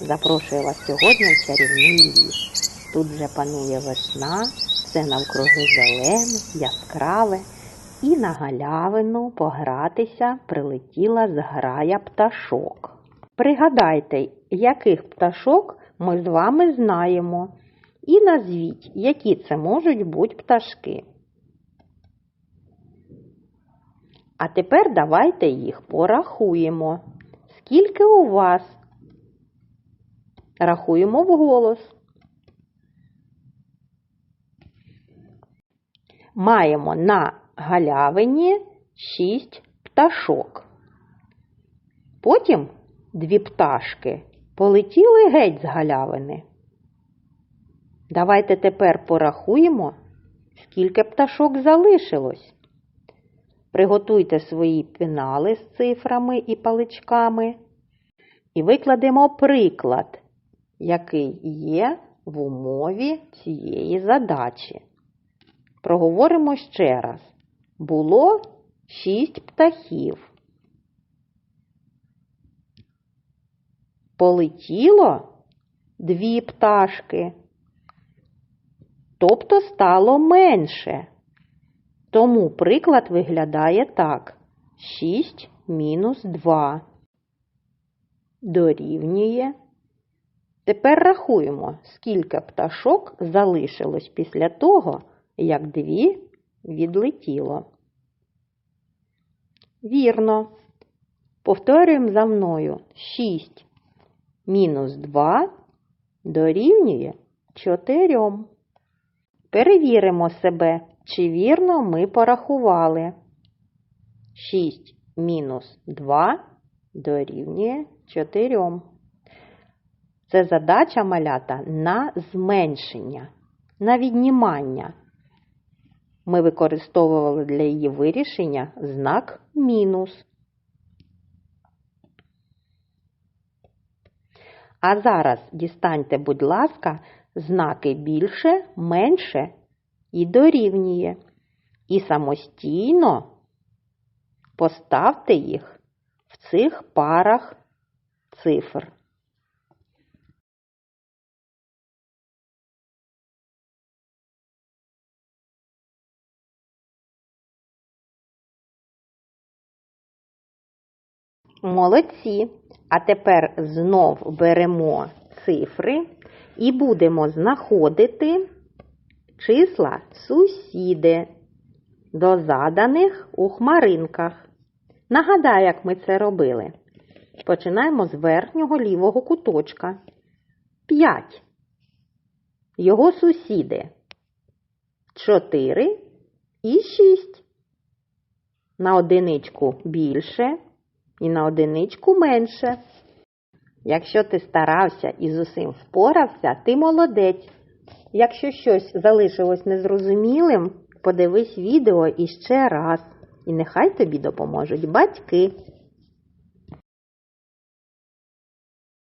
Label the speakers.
Speaker 1: запрошую вас сьогодні в чарівний ліс. Тут вже панує весна, все навкруги зелене, яскраве, і на галявину погратися прилетіла зграя пташок. Пригадайте, яких пташок ми з вами знаємо, і назвіть, які це можуть бути пташки. А тепер давайте їх порахуємо. Скільки у вас? Рахуємо вголос. Маємо на галявині шість пташок. Потім дві пташки полетіли геть з галявини. Давайте тепер порахуємо, скільки пташок залишилось. Приготуйте свої пенали з цифрами і паличками і викладемо приклад, який є в умові цієї задачі. Проговоримо ще раз. Було шість птахів. Полетіло дві пташки. Тобто стало менше. Тому приклад виглядає так. 6 мінус 2 дорівнює. Тепер рахуємо, скільки пташок залишилось після того, як дві відлетіло. Вірно. Повторюємо за мною 6 мінус 2 дорівнює 4. Перевіримо себе, чи вірно ми порахували. 6 мінус 2 дорівнює 4. Це задача малята на зменшення, на віднімання. Ми використовували для її вирішення знак мінус. А зараз дістаньте, будь ласка, знаки більше, менше і дорівнює. І самостійно поставте їх в цих парах цифр. Молодці. А тепер знов беремо цифри і будемо знаходити числа сусіди до заданих у хмаринках. Нагадаю, як ми це робили. Починаємо з верхнього лівого куточка. 5. Його сусіди 4 і 6. На одиничку більше і на одиничку менше. Якщо ти старався і з усім впорався, ти молодець. Якщо щось залишилось незрозумілим, подивись відео іще раз. І нехай тобі допоможуть батьки.